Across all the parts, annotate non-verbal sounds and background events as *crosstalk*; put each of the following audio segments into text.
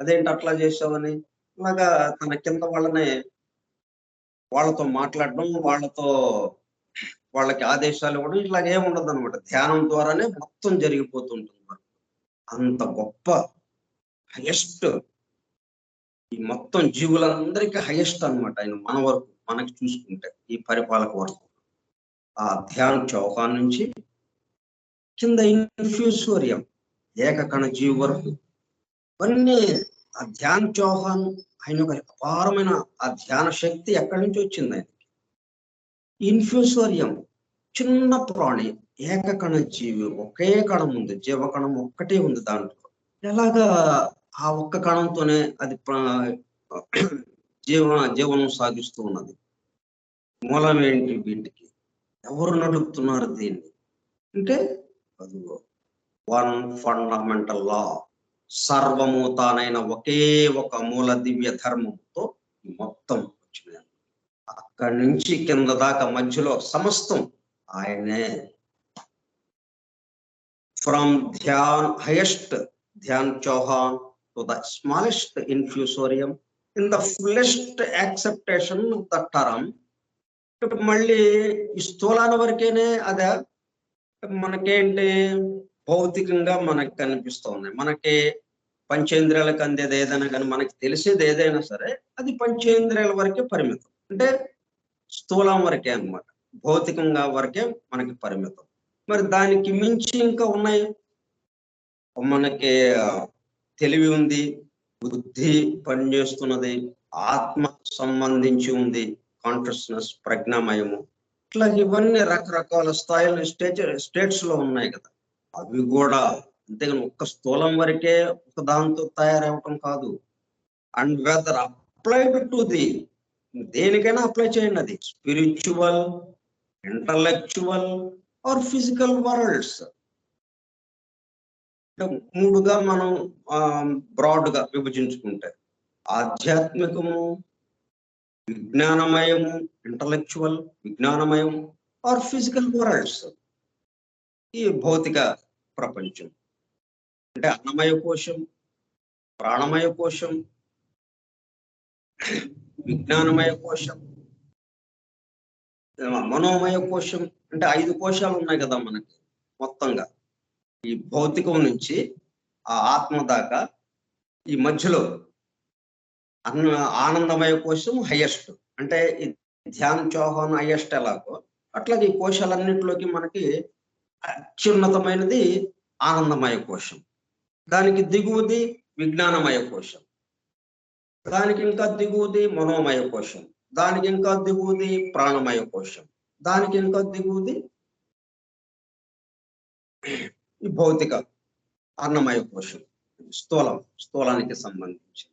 అదేంటి అట్లా చేసావని అలాగా తన కింద వాళ్ళని వాళ్ళతో మాట్లాడడం వాళ్ళతో వాళ్ళకి ఆదేశాలు ఇవ్వడం ఇలాగ ఏముండదు అనమాట ధ్యానం ద్వారానే మొత్తం జరిగిపోతుంటుంది అంత గొప్ప హయెస్ట్ ఈ మొత్తం జీవులందరికీ హైయెస్ట్ అన్నమాట ఆయన మన వరకు మనకి చూసుకుంటే ఈ పరిపాలక వరకు ఆ ధ్యాన చౌకా నుంచి కింద ఇన్ఫ్యూసోరియం ఏకకణ జీవి వరకు ఇవన్నీ ఆ ధ్యాన్ చౌహాన్ ఆయన ఒక అపారమైన ఆ ధ్యాన శక్తి ఎక్కడి నుంచి వచ్చింది ఆయనకి? ఇన్ఫ్యూసోరియం చిన్న ప్రాణి ఏకకణ జీవి ఒకే కణం ఉంది జీవకణం ఒక్కటే ఉంది దాంట్లో. ఎలాగా ఆ ఒక్క కణంతోనే అది ప్ర- జీవ జీవనం సాగిస్తూ ఉన్నది. మూలం ఏంటి వీటికి? ఎవరు నడుపుతున్నారు దీన్ని? అంటే అదిగో వన్ ఫండమెంటల్ లా సర్వము తానైన ఒకే ఒక మూల దివ్య ధర్మంతో మొత్తం వచ్చినాయి అక్కడి నుంచి కింద దాకా మధ్యలో సమస్తం ఆయనే. From Dhyan highest Dhyan Chohan to the smallest infusorium in the fullest acceptation the term మళ్ళీ ఈ స్థూలాల వరకేనే అదే. మనకేంటి? భౌతికంగా మనకి కనిపిస్తుంది. మనకి పంచేంద్రియాలకు అందేది ఏదైనా కానీ మనకి తెలిసేది ఏదైనా సరే అది పంచేంద్రియాల వరకే పరిమితం. అంటే స్థూలం వరకే అన్నమాట. భౌతికంగా వరకే మనకి పరిమితం. మరి దానికి మించి ఇంకా ఉన్నాయి? మనకి తెలివి ఉంది బుద్ధి పనిచేస్తున్నది ఆత్మ సంబంధించి ఉంది కాన్షియస్నెస్ ప్రజ్ఞామయము. ఇట్లా ఇవన్నీ రకరకాల స్థాయిలు స్టేజ్ స్టేట్స్లో ఉన్నాయి కదా. అవి కూడా అంతేగాని ఒక్క స్థూలం వరకే ఒక దాంతో తయారవటం కాదు. And whether applied to the దేనికైనా అప్లై చేయండి అది. Spiritual intellectual or physical worlds మూడుగా మనం బ్రాడ్గా విభజించుకుంటే ఆధ్యాత్మికము విజ్ఞానమయము ఇంటలెక్చువల్ విజ్ఞానమయం ఆర్ ఫిజికల్ వరల్డ్స్ ఈ భౌతిక ప్రపంచం. అంటే అన్నమయ కోశం ప్రాణమయ కోశం విజ్ఞానమయ కోశం మనోమయ కోశం అంటే ఐదు కోశాలు ఉన్నాయి కదా మనకి మొత్తంగా. ఈ భౌతికం నుంచి ఆ ఆత్మ దాకా ఈ మధ్యలో అన్న ఆనందమయ కోశం హైయెస్ట్. అంటే ఈ ధ్యాన్ చౌహాన్ హైయెస్ట్ ఎలాగో అట్లాగే ఈ కోశాలన్నింటిలోకి మనకి అత్యున్నతమైనది ఆనందమయ కోశం. దానికి దిగువది విజ్ఞానమయ కోశం. దానికి ఇంకా దిగువది మనోమయ కోశం. దానికి ఇంకా దిగువది ప్రాణమయ కోశం. దానికి ఇంకా దిగువది ఈ భౌతిక అన్నమయ కోశం. స్థూలం స్థూలానికి సంబంధించి.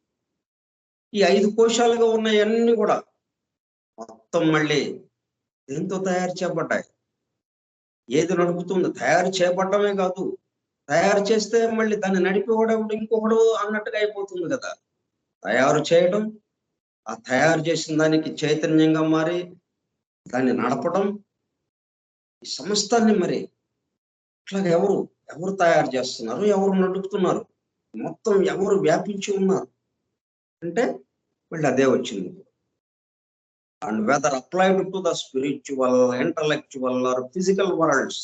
ఈ ఐదు కోశాలుగా ఉన్నాయన్నీ కూడా మొత్తం మళ్ళీ దీంతో తయారు చేయబడ్డాయి? ఏది నడుపుతుంది తయారు చేయబడమే కాదు తయారు చేస్తే మళ్ళీ దాన్ని నడిపేవాడు ఇంకొకడు అన్నట్టుగా అయిపోతుంది కదా. తయారు చేయడం ఆ తయారు చేసిన దానికి చైతన్యంగా మారి దాన్ని నడపడం ఈ సమస్తాన్ని మరి ఇట్లాగ ఎవరు ఎవరు తయారు చేస్తున్నారు ఎవరు నడుపుతున్నారు మొత్తం ఎవరు వ్యాపించి ఉన్నారు? అంటే మళ్ళీ అదే వచ్చింది. And whether applied to the spiritual intellectual or physical worlds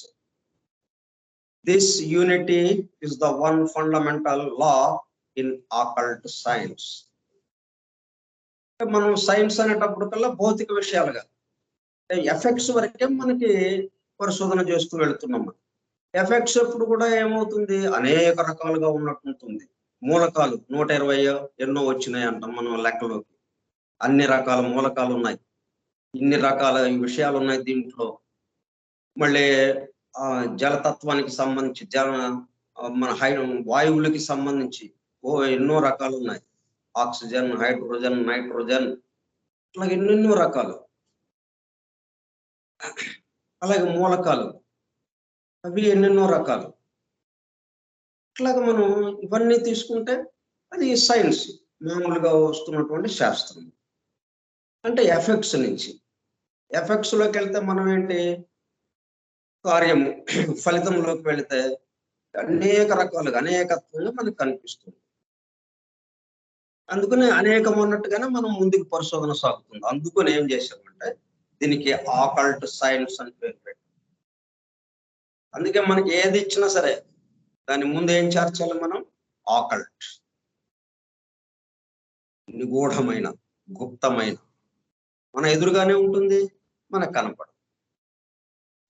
this unity is the one fundamental law in occult science మనం సైన్స్ అనేటప్పటికల్లా భౌతిక విషయాలుగా ఎఫెక్ట్స్ వరకే మనకి పరిశోధన చేస్తూ వెళుతున్నాం ఎఫెక్ట్స్ ఎప్పుడు కూడా ఏమవుతుంది? అనేక రకాలుగా ఉన్నట్టుంటుంది మూలకాలు నూట ఇరవై ఎన్నో వచ్చినాయి అంటాం మనం లెక్కలోకి. అన్ని రకాల మూలకాలు ఉన్నాయి. ఇన్ని రకాల విషయాలు ఉన్నాయి దీంట్లో. మళ్ళీ ఆ జలతత్వానికి సంబంధించి జల మన హై వాయువులకి సంబంధించి ఓ ఎన్నో రకాలు ఉన్నాయి ఆక్సిజన్ హైడ్రోజన్ నైట్రోజన్ అలాగే ఎన్నెన్నో రకాలు. అలాగే మూలకాలు. అవి ఎన్నెన్నో రకాలు. ఇట్లాగ మనం ఇవన్నీ తీసుకుంటే అది సైన్స్ మామూలుగా వస్తున్నటువంటి శాస్త్రం. అంటే ఎఫెక్ట్స్ నుంచి. ఎఫెక్ట్స్లోకి వెళ్తే మనం ఏంటి? కార్యము ఫలితంలోకి వెళితే అనేక రకాలుగా అనేకత్వంగా మనకు కనిపిస్తుంది. అందుకని అనేకం ఉన్నట్టుగానే మనం ముందుకు పరిశోధన సాగుతుంది. అందుకని ఏం చేశామంటే దీనికి ఆకల్ట్ సైన్స్ అని పేరు పెట్టాం. అందుకే మనకి ఏది ఇచ్చినా సరే దాని ముందు ఏం చేర్చాలి మనం? ఆకల్ట్. నిగూఢమైన గుప్తమైన మన ఎదురుగానే ఉంటుంది. మనకు కనపడదు.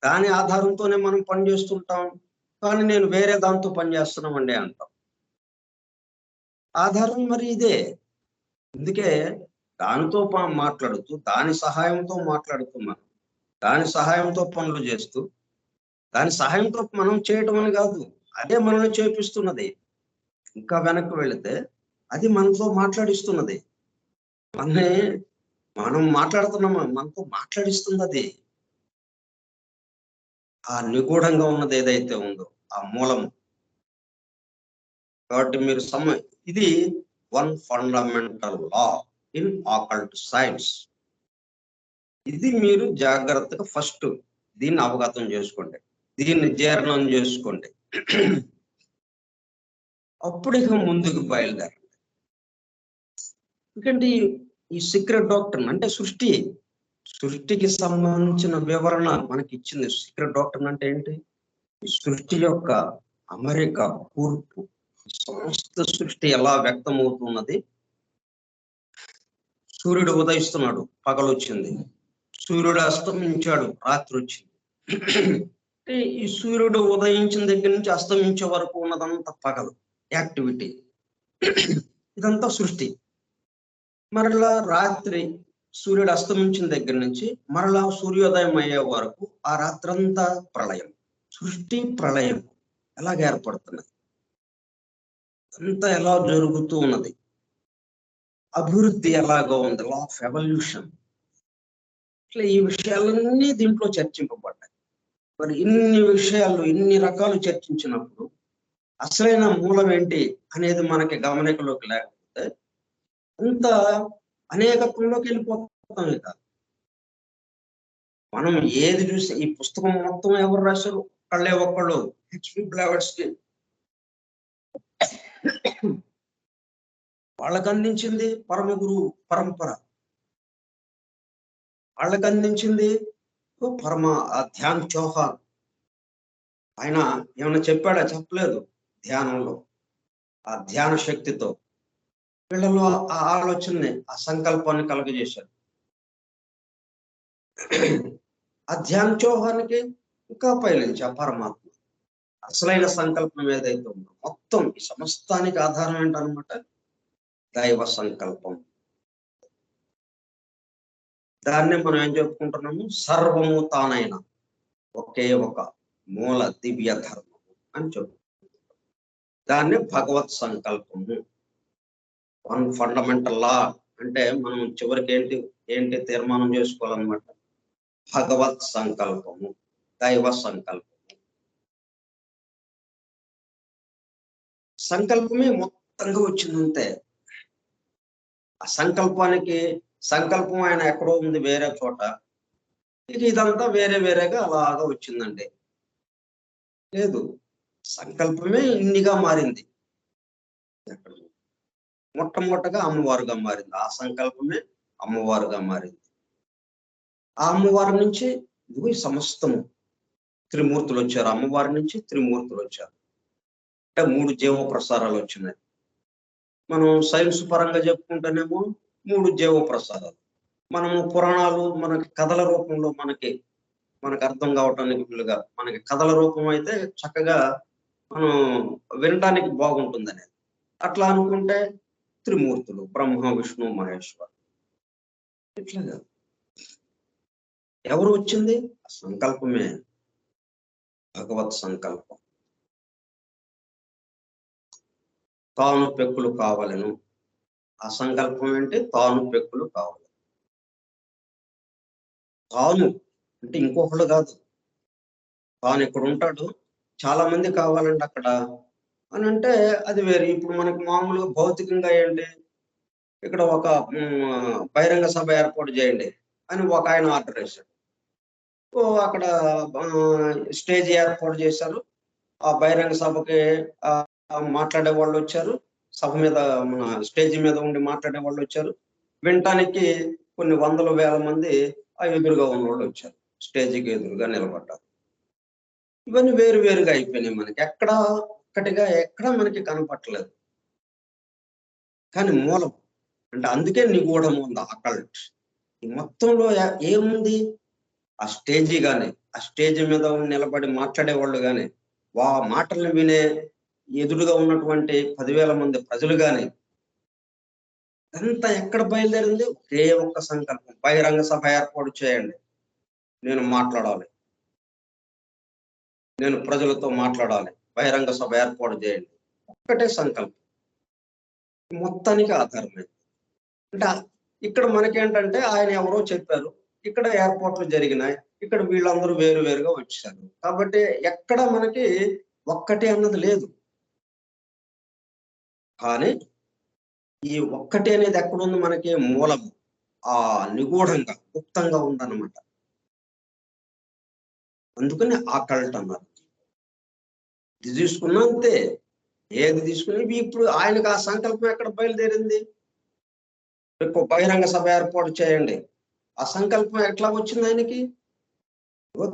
దాని ఆధారంతోనే మనం పని చేస్తుంటాం. కానీ నేను వేరే దాంతో పని చేస్తున్నామండి అంటాం. ఆధారం మరి ఇదే. అందుకే దానితో మాట్లాడుతూ దాని సహాయంతో మాట్లాడుతూ మనం దాని సహాయంతో పనులు చేస్తూ దాని సహాయంతో మనం చేయటం అని కాదు. అదే మనల్ని చేపిస్తున్నది. ఇంకా వెనక్కి వెళితే అది మనతో మాట్లాడిస్తున్నది. మనని మనం మాట్లాడుతున్నామా? మనతో మాట్లాడిస్తుంది అది ఆ నిగూఢంగా ఉన్నది ఏదైతే ఉందో ఆ మూలము కాబట్టి మీరు సమ ఇది one fundamental law in occult science. ఇది మీరు జాగ్రత్తగా ఫస్ట్ దీన్ని అవగతం చేసుకోండి. దీన్ని జీర్ణం చేసుకోండి. అప్పుడు ఇక ముందుకు బయలుదేరండి. ఎందుకంటే ఈ- సీక్రెట్ డాక్టర్ అంటే సృష్టి సృష్టికి సంబంధించిన వివరణ మనకి ఇచ్చింది సీక్రెట్ డాక్టర్ అంటే ఏంటి? సృష్టి యొక్క అమెరికా కూర్పు సమస్త సృష్టి ఎలా వ్యక్తమవుతున్నది? సూర్యుడు ఉదయిస్తున్నాడు పగలొచ్చింది. సూర్యుడు అస్తమించాడు రాత్రి వచ్చింది ఈ సూర్యుడు ఉదయించిన దగ్గర నుంచి అస్తమించే వరకు ఉన్నదంతా పగలు యాక్టివిటీ. ఇదంతా సృష్టి. మరలా రాత్రి సూర్యుడు అస్తమించిన దగ్గర నుంచి మరలా సూర్యోదయం అయ్యే వరకు ఆ రాత్రంతా ప్రళయం సృష్టి ప్రళయం ఎలాగ ఏర్పడుతున్నది? అంతా ఎలా జరుగుతూ ఉన్నది? అభివృద్ధి ఎలాగో ఉంది? లా ఆఫ్ ఎవల్యూషన్ ఇట్లా ఈ విషయాలన్నీ దీంట్లో చర్చింపబడ్డాయి. మరి ఇన్ని విషయాలు ఇన్ని రకాలు చర్చించినప్పుడు అసలైన మూలం ఏంటి అనేది మనకి గమనికలోకి లేకపోతే అంత అనేకత్వంలోకి వెళ్ళిపోతాం ఇక. మనం ఏది చూసి ఈ పుస్తకం మొత్తం ఎవరు రాశారు? ఒక్కళ్ళే. ఒక్కళ్ళు హెచ్పి బ్లావర్స్కి వాళ్ళకి అందించింది పరమ గురువు పరంపర. వాళ్ళకి అందించింది పరమ ఆ ధ్యాన్ చౌహాన్. ఆయన ఏమైనా చెప్పాడా? చెప్పలేదు ధ్యానంలో. ఆ ధ్యాన శక్తితో. వీళ్ళలో ఆ ఆలోచనని ఆ సంకల్పాన్ని కలుగజేశారు ఆ ధ్యాన్ ఇంకా పైలించి ఆ పరమాత్మ. అసలైన సంకల్పం ఏదైతే ఉందో మొత్తం ఈ సమస్తానికి ఆధారం ఏంటనమాట? దైవ సంకల్పం. దాన్ని మనం ఏం చెప్పుకుంటున్నాము? సర్వము తానైన ఒకే ఒక మూల దివ్య ధర్మము అని చెప్పు దాన్ని భగవత్ సంకల్పము. వన్ ఫండమెంటల్ లా అంటే మనం చివరికి ఏంటి ఏంటి తీర్మానం చేసుకోవాలన్నమాట? భగవత్ సంకల్పము దైవ సంకల్పము. సంకల్పమే మొత్తంగా వచ్చిందంతే ఆ సంకల్పానికి సంకల్పం ఆయన ఎక్కడో ఉంది వేరే చోట. ఇక ఇదంతా వేరే వేరేగా అలాగా వచ్చిందండి. లేదు సంకల్పమే ఇన్నిగా మారింది. ఎక్కడ మొట్టమొదటగా అమ్మవారుగా మారింది. ఆ సంకల్పమే అమ్మవారుగా మారింది. ఆ అమ్మవారి నుంచి ఇదిగో సమస్తము త్రిమూర్తులు వచ్చారు. అమ్మవారి నుంచి త్రిమూర్తులు వచ్చారు. అంటే మూడు జీవ ప్రసారాలు వచ్చినాయి. మనం సైన్స్ పరంగా చెప్పుకుంటేనేమో మూడు జీవ ప్రసారాలు మనము పురాణాలు మనకి కథల రూపంలో మనకి మనకు అర్థం కావటానికి వీలుగా మనకి కథల రూపం అయితే చక్కగా మనం వినడానికి బాగుంటుంది అనేది అట్లా అనుకుంటే త్రిమూర్తులు బ్రహ్మ విష్ణు మహేశ్వర్ ఇట్లాగా ఎవరు వచ్చింది? ఆ సంకల్పమే. భగవత్ సంకల్పం. తాను పెక్కులు కావాలను. ఆ సంకల్పం అంటే తాను పెక్కులు కావాలి తాను అంటే ఇంకొకడు కాదు. తాను ఇక్కడ ఉంటాడు చాలా మంది కావాలంటే అక్కడ. అని అంటే అది వేరే. ఇప్పుడు మనకు మామూలుగా భౌతికంగా ఏంటి? ఇక్కడ ఒక బహిరంగ సభ ఏర్పాటు చేయండి అని ఒక ఆయన ఆర్డర్ వేశాడు ఓ అక్కడ స్టేజ్ ఏర్పాటు చేశారు. ఆ బహిరంగ సభకి ఆ, మాట్లాడే వాళ్ళు వచ్చారు. సభ మీద మన స్టేజ్ మీద ఉండి మాట్లాడే వాళ్ళు వచ్చారు. వినటానికి కొన్ని వందల వేల మంది ఆ ఎదురుగా ఉన్న వాళ్ళు వచ్చారు. స్టేజ్కి ఎదురుగా నిలబడ్డారు. ఇవన్నీ వేరు వేరుగా అయిపోయినాయి మనకి. ఎక్కడ ఒక్కటిగా ఎక్కడ మనకి కనపట్టలేదు కానీ మూలం. అంటే అందుకే నిగూఢం ఉంది అకల్ట్ ఈ మొత్తంలో ఏముంది? ఆ స్టేజీ కానీ ఆ స్టేజ్ మీద నిలబడి మాట్లాడే వాళ్ళు వా మాటలను వినే ఎదురుగా ఉన్నటువంటి పదివేల మంది ప్రజలు కానీ అంతా ఎక్కడ బయలుదేరింది? ఒకే ఒక్క సంకల్పం. బహిరంగ సభ ఏర్పాటు చేయండి. నేను మాట్లాడాలి. నేను ప్రజలతో మాట్లాడాలి. బహిరంగ సభ ఏర్పాటు చేయండి. ఒక్కటే సంకల్పం. మొత్తానికి ఆధారమైంది అంటే ఇక్కడ ఇక్కడ మనకేంటంటే ఆయన ఎవరో చెప్పారు. ఇక్కడ ఏర్పాట్లు జరిగినాయి. ఇక్కడ వీళ్ళందరూ వేరు వేరుగా వచ్చారు. కాబట్టి ఎక్కడ మనకి ఒక్కటి అన్నది లేదు. కానీ ఈ ఒక్కటి అనేది ఎక్కడుంది మనకి? మూలము ఆ నిగూఢంగా గుప్తంగా ఉందన్నమాట. అందుకని ఆ కల్ట్ అన్నారు. ఇది తీసుకున్నా అంతే. ఏది తీసుకుని ఇప్పుడు ఆయనకు ఆ సంకల్పం ఎక్కడ బయలుదేరింది? రేపు బహిరంగ సభ ఏర్పాటు చేయండి. ఆ సంకల్పం ఎట్లా వచ్చింది ఆయనకి?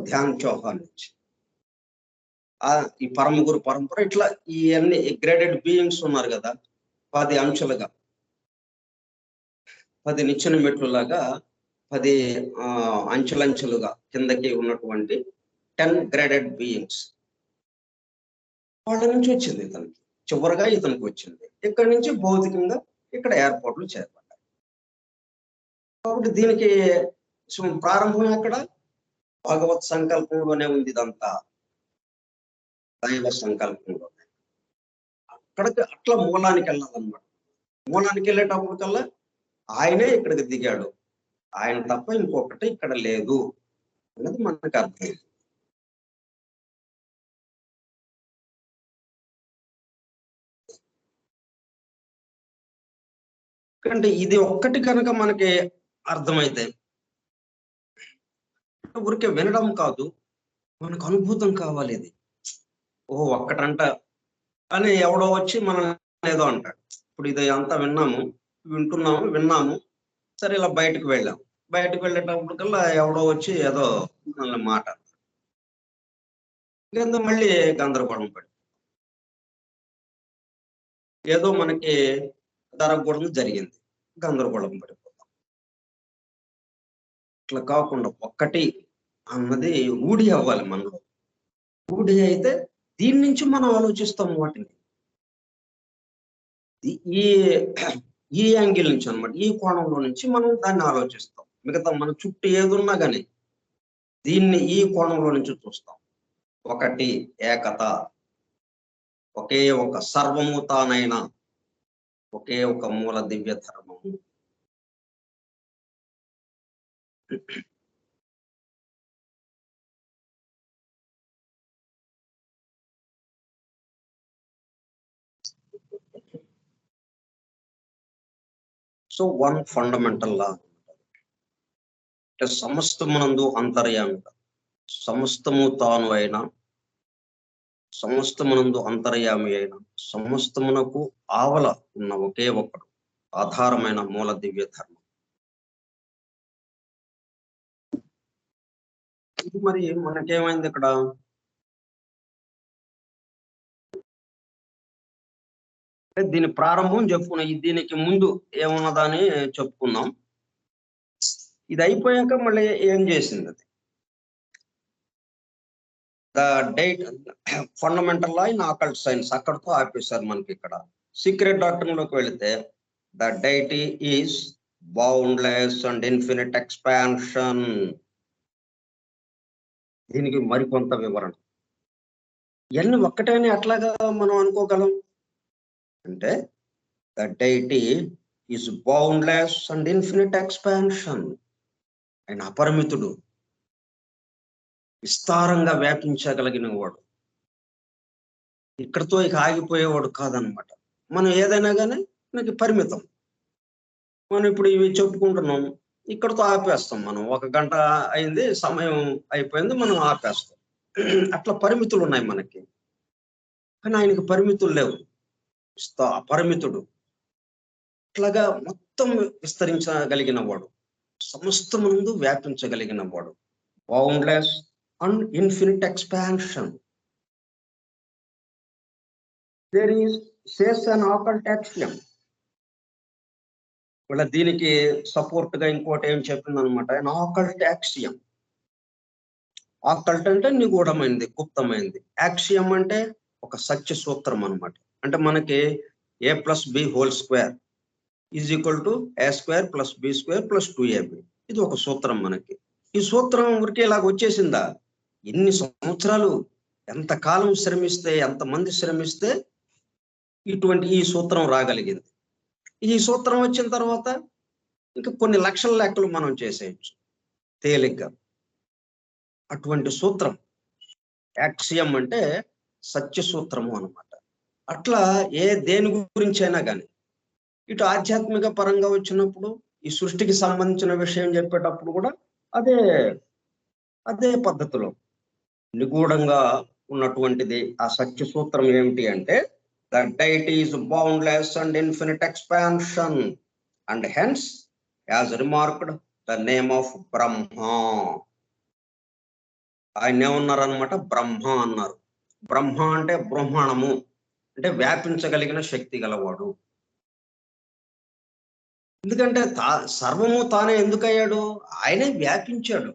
ధ్యాన్ చౌహాన్ నుంచి. ఆ ఈ పరమ గురు పరంపర ఇట్లా ఈ అన్ని గ్రేడెడ్ బీయింగ్స్ ఉన్నారు కదా పది అంచులుగా. పది నిచ్చెన మెట్లులాగా పది ఆ, అంచులంచులుగా కిందకి ఉన్నటువంటి టెన్ గ్రేడెడ్ బీయింగ్స్ వాళ్ళ నుంచి వచ్చింది ఇతనికి. చివరిగా ఇతనికి వచ్చింది. ఇక్కడ నుంచి భౌతికంగా ఇక్కడ ఏర్పాట్లు చేపట్టాయి కాబట్టి దీనికి ప్రారంభం ఎక్కడ? భగవత్ సంకల్పంలోనే ఉంది ఇదంతా. దైవ సంకల్పంలోనే. అక్కడికి అట్లా మూలానికి వెళ్ళాలన్నమాట. మూలానికి వెళ్ళేటప్పుడు కల్లా ఆయనే ఇక్కడికి దిగాడు. ఆయన తప్ప ఇంకొకటి ఇక్కడ లేదు. అన్నది మనకు అర్థం అంటే ఇది ఒక్కటి కనుక మనకి అర్థమైతే ఊరికే వినడం కాదు మనకు అనుభూతం కావాలి ఇది. ఓ ఒక్కటంట అని ఎవడో వచ్చి మనం ఏదో అంటాడు. ఇప్పుడు ఇది అంతా విన్నాము వింటున్నాము విన్నాము సరే ఇలా బయటకు వెళ్ళాము బయటకు వెళ్ళేటప్పటికల్లా ఎవడో వచ్చి ఏదో మనల్ని మాట కింద మళ్ళీ గందరగోళం పడి ఏదో మనకి జరగకూడదు జరిగింది. గందరగోళం పడిపోతాం. ఇట్లా కాకుండా ఒక్కటి అన్నది ఊడి అవ్వాలి మనలో ఊడి అయితే దీని నుంచి మనం ఆలోచిస్తాం వాటిని. ఈ- ఈ యాంగిల్ నుంచి అన్నమాట. ఈ కోణంలో నుంచి మనం దాన్ని ఆలోచిస్తాం. మిగతా మన చుట్టూ ఏదున్నా కానీ దీన్ని ఈ కోణంలో నుంచి చూస్తాం. ఒకటి ఏకత ఒకే ఒక సర్వము తానైన ఒకే ఒక మూల దివ్య ధర్మ సో వన్ ఫండమెంటల్ లా అంటే సమస్తమునందు అంతర్యామిగా సమస్తము తాను అయిన సమస్తమునందు అంతర్యామి అయిన సమస్తమునకు ఆవల ఉన్న ఒకే ఒక్కడు ఆధారమైన మూల దివ్య ధర్మం. ఇది మరి మనకేమైంది ఇక్కడ? దీని ప్రారంభం చెప్పుకున్నాం దీనికి ముందు ఏమున్నదని చెప్పుకున్నాం. ఇది అయిపోయాక మళ్ళీ ఏం చేసింది అది? The date fundamental law in occult science అక్కడతో ఆపేశారు మనకి ఇక్కడ. సీక్రెట్ డాక్టర్లోకి వెళితే the deity is boundless and infinite expansion దీనికి మరికొంత వివరణ. ఇవన్నీ ఒక్కటే అని అట్లాగా మనం అనుకోగలం? అంటే the deity is boundless and infinite expansion. ఆయన అపరిమితుడు. విస్తారంగా వ్యాపించగలిగిన వాడు ఇక్కడతో ఇక ఆగిపోయేవాడు కాదనమాట. మనం ఏదైనా కానీ మనకి పరిమితం. మనం ఇప్పుడు ఇవి చెప్పుకుంటున్నాం. ఇక్కడతో ఆపేస్తాం మనం. ఒక గంట అయింది సమయం అయిపోయింది మనం ఆపేస్తాం. అట్లా పరిమితులు ఉన్నాయి మనకి. కానీ ఆయనకి పరిమితులు లేవు. పరిమితుడు. అపరిమితుడు అట్లాగా మొత్తం విస్తరించగలిగిన వాడు. సమస్తమునందు వ్యాపించగలిగిన వాడు. Boundless and infinite expansion there is says an occult axiom వీళ్ళ దీనికి సపోర్ట్గా ఇంకోటి ఏం చెప్పింది అనమాట ఆకల్ట్ యాక్సియం ఆకల్ట్ అంటే నిగూఢమైంది గుప్తమైంది. యాక్సియం అంటే ఒక సత్య సూత్రం అన్నమాట. అంటే మనకి A plus B whole square is equal to A square plus B square plus two A B ఇది ఒక సూత్రం మనకి. ఈ సూత్రం ఊరికే ఇలాగ వచ్చేసిందా? ఎన్ని సంవత్సరాలు ఎంత కాలం శ్రమిస్తే ఎంతమంది శ్రమిస్తే ఇటువంటి ఈ సూత్రం రాగలిగింది. ఈ సూత్రం వచ్చిన తర్వాత ఇంకా కొన్ని లక్షల లెక్కలు మనం చేసేయచ్చు. తేలిగ్గా. అటువంటి సూత్రం యాక్సియం అంటే సత్య సూత్రము అనమాట అట్లా ఏ దేని గురించి అయినా కానీ ఇటు ఆధ్యాత్మిక పరంగా వచ్చినప్పుడు ఈ సృష్టికి సంబంధించిన విషయం చెప్పేటప్పుడు కూడా అదే అదే పద్ధతిలో నిగూఢంగా ఉన్నటువంటిది ఆ సత్య సూత్రం ఏమిటి అంటే The deity is boundless and infinite expansion. And hence as remarked the name of Brahma. ఆయన ఏమన్నారు అనమాట బ్రహ్మ అన్నారు. బ్రహ్మ అంటే బ్రహ్మాండము అంటే వ్యాపించగలిగిన శక్తి గలవాడు. ఎందుకంటే తా సర్వము తానే ఎందుకయ్యాడు? ఆయనే వ్యాపించాడు.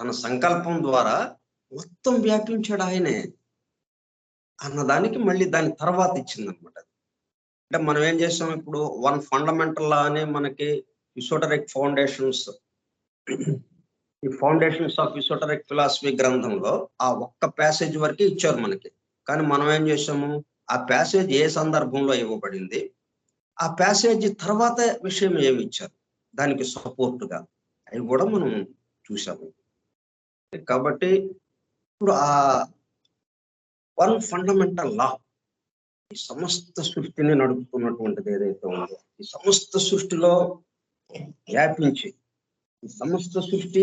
తన సంకల్పం ద్వారా మొత్తం వ్యాపించాడు ఆయనే. అన్నదానికి మళ్ళీ దాని తర్వాత ఇచ్చింది అనమాట అంటే మనం ఏం చేస్తాం ఇప్పుడు వన్ ఫండమెంటల్ లా మనకి ఇసోటరిక్ ఫౌండేషన్స్ ఈ ఫౌండేషన్స్ ఆఫ్ ఇసోటరిక్ ఫిలాసఫీ గ్రంథంలో ఆ ఒక్క ప్యాసేజ్ వరకే ఇచ్చారు మనకి. కానీ మనం ఏం చేసాము ఆ ప్యాసేజ్ ఏ సందర్భంలో ఇవ్వబడింది? ఆ ప్యాసేజ్ తర్వాత విషయం ఏమి ఇచ్చారు? దానికి సపోర్ట్గా అవి కూడా మనం చూసాము కాబట్టి ఇప్పుడు ఆ వన్ ఫండమెంటల్ లా. ఈ సమస్త సృష్టిని నడుపుతున్నటువంటిది ఏదైతే ఉందో ఈ సమస్త సృష్టిలో వ్యాపించి ఈ సమస్త సృష్టి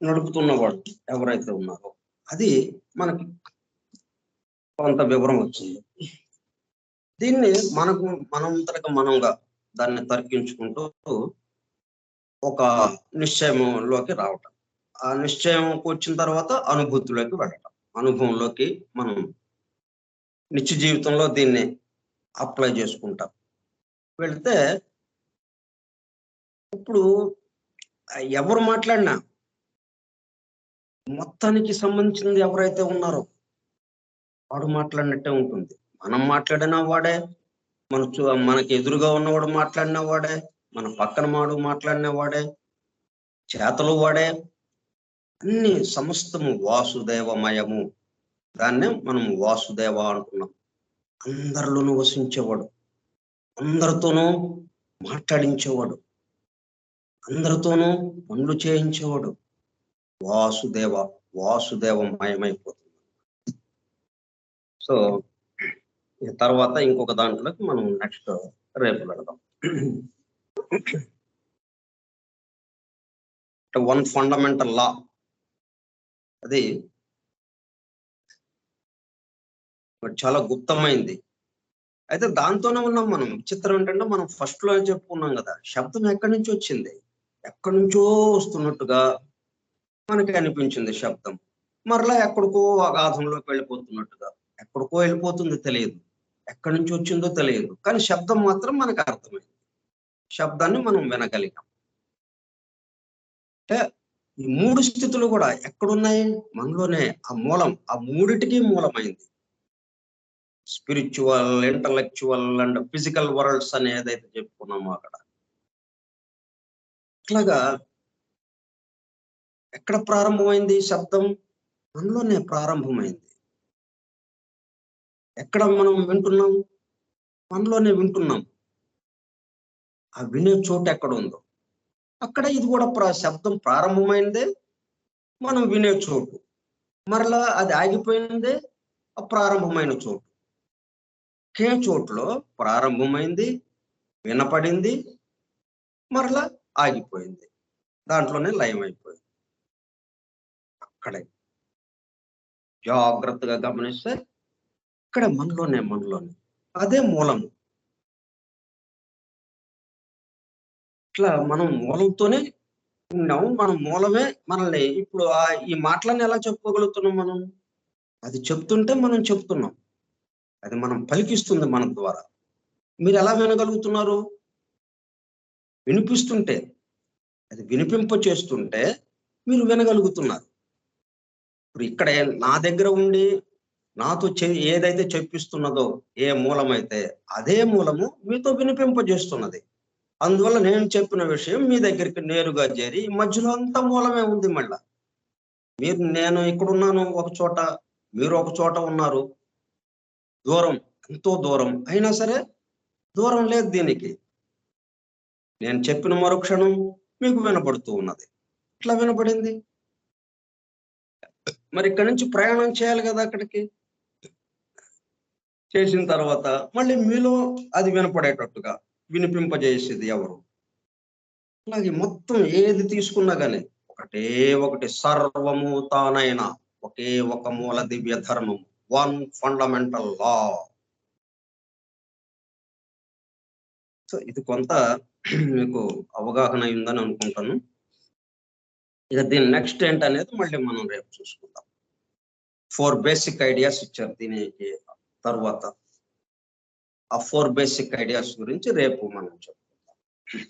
నడుపుతున్నవాడు ఎవరైతే ఉన్నారో అది మనకి కొంత వివరం వచ్చింది. దీన్ని మనకు మనంతరకు మనంగా దాన్ని తర్కించుకుంటూ ఒక నిశ్చయంలోకి రావటం. నిశ్చయంకి వచ్చిన తర్వాత అనుభూతిలోకి వెళ్ళటం. అనుభవంలోకి మనం నిత్య జీవితంలో దీన్ని అప్లై చేసుకుంటాం. వెళితే ఇప్పుడు ఎవరు మాట్లాడినా మొత్తానికి సంబంధించింది ఎవరైతే ఉన్నారో వాడు మాట్లాడినట్టే ఉంటుంది. మనం మాట్లాడినా వాడే మన మనకి ఎదురుగా ఉన్నవాడు మాట్లాడిన వాడే మన పక్కన మాడు మాట్లాడిన వాడే చేతలు వాడే అన్ని సమస్తము వాసుదేవమయము. దాన్నే మనం వాసుదేవ అనుకున్నాం. అందరిలోనూ వసించేవాడు. అందరితోనూ మాట్లాడించేవాడు. అందరితోనూ పనులు చేయించేవాడు. వాసుదేవ వాసుదేవమయమైపోతుంది సో తర్వాత ఇంకొక దాంట్లోకి మనం నెక్స్ట్ రేపు పెడదాం *clears throat* వన్ ఫండమెంటల్ లా అది చాలా గుప్తమైంది. అయితే దాంతోనే ఉన్నాం మనం. చిత్రం ఏంటంటే మనం ఫస్ట్లో చెప్పుకున్నాం కదా శబ్దం ఎక్కడి నుంచి వచ్చింది? ఎక్కడి నుంచో వస్తున్నట్టుగా మనకి అనిపించింది శబ్దం. మరలా ఎక్కడికో అగాధంలోకి వెళ్ళిపోతున్నట్టుగా. ఎక్కడికో వెళ్ళిపోతుంది తెలియదు. ఎక్కడి నుంచి వచ్చిందో తెలియదు. కానీ శబ్దం మాత్రం మనకు అర్థమైంది. శబ్దాన్ని మనం వినగలిగాం. అంటే ఈ మూడు స్థితులు కూడా ఎక్కడున్నాయి? మనలోనే. ఆ మూలం ఆ మూడిటికి మూలమైంది. Spiritual intellectual and physical worlds అని ఏదైతే చెప్పుకున్నామో అక్కడ. అట్లాగా ఎక్కడ ప్రారంభమైంది శబ్దం? మనలోనే ప్రారంభమైంది. ఎక్కడ మనం వింటున్నాం? మనలోనే వింటున్నాం. ఆ వినే చోటు ఎక్కడ ఉందో అక్కడ ఇది కూడా ప్ర- శబ్దం ప్రారంభమైందే మనం వినే చోటు. మరలా అది ఆగిపోయిందే ప్రారంభమైన చోటు. ఒకే చోటులో ప్రారంభమైంది వినపడింది మరలా ఆగిపోయింది. దాంట్లోనే లయం అయిపోయింది అక్కడే. జాగ్రత్తగా గమనిస్తే ఇక్కడ మనలోనే మనలోనే. అదే మూలము. ఇట్లా మనం మూలంతోనే ఉన్నాము మన మూలమే మనల్ని ఇప్పుడు ఆ ఈ మాటలను ఎలా చెప్పుకోగలుగుతున్నాం మనం? అది చెప్తుంటే మనం చెప్తున్నాం. అది మనం పలికిస్తుంది మన ద్వారా. మీరు ఎలా వినగలుగుతున్నారు? వినిపిస్తుంటే అది వినిపింప చేస్తుంటే మీరు వినగలుగుతున్నారు. ఇప్పుడు ఇక్కడ నా దగ్గర ఉండి నాతో ఏదైతే చెప్పిస్తున్నదో ఏ మూలమైతే అదే మూలము మీతో వినిపింపజేస్తున్నది. అందువల్ల నేను చెప్పిన విషయం మీ దగ్గరికి నేరుగా చేరి మధ్యలో అంతా మూలమే ఉంది మళ్ళా. మీరు నేను ఇక్కడున్నాను ఒక చోట మీరు ఒక చోట ఉన్నారు. దూరం ఎంతో దూరం. అయినా సరే దూరం లేదు దీనికి. నేను చెప్పిన మరుక్షణం మీకు వినపడుతూ ఉన్నది. ఇట్లా వినపడింది? మరి ఇక్కడి నుంచి ప్రయాణం చేయాలి కదా అక్కడికి? చేసిన తర్వాత మళ్ళీ మీలో అది వినపడేటట్టుగా. వినిపింపజేసేది ఎవరు? అలాగే మొత్తం ఏది తీసుకున్నా కానీ ఒకటే ఒకటి సర్వము తానైన ఒకే ఒక మూల దివ్య ధర్మం వన్ ఫండమెంటల్ లా. సో ఇది కొంత మీకు అవగాహన అయిందని అనుకుంటాను. ఇక దీని నెక్స్ట్ ఏంటనేది మళ్ళీ మనం రేపు చూసుకుందాం. ఫోర్ బేసిక్ ఐడియాస్ ఇచ్చారు దీనికి తర్వాత. ఆ ఫోర్ బేసిక్ ఐడియాస్ గురించి రేపు మనం చెప్పుకుందాం.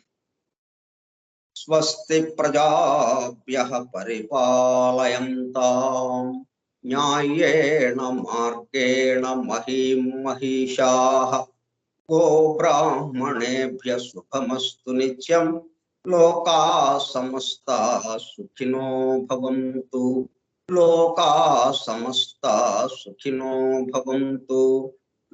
స్వస్తి ప్రజాభ్య పరిపాలయంతాం. న్యాయేణ మార్గేణ మహీం మహిషా. గో బ్రాహ్మణేభ్య సుఖమస్తు నిత్యం. లోకా సమస్త సుఖినో భవంతు. లోకా సమస్త సుఖినో భవంతు.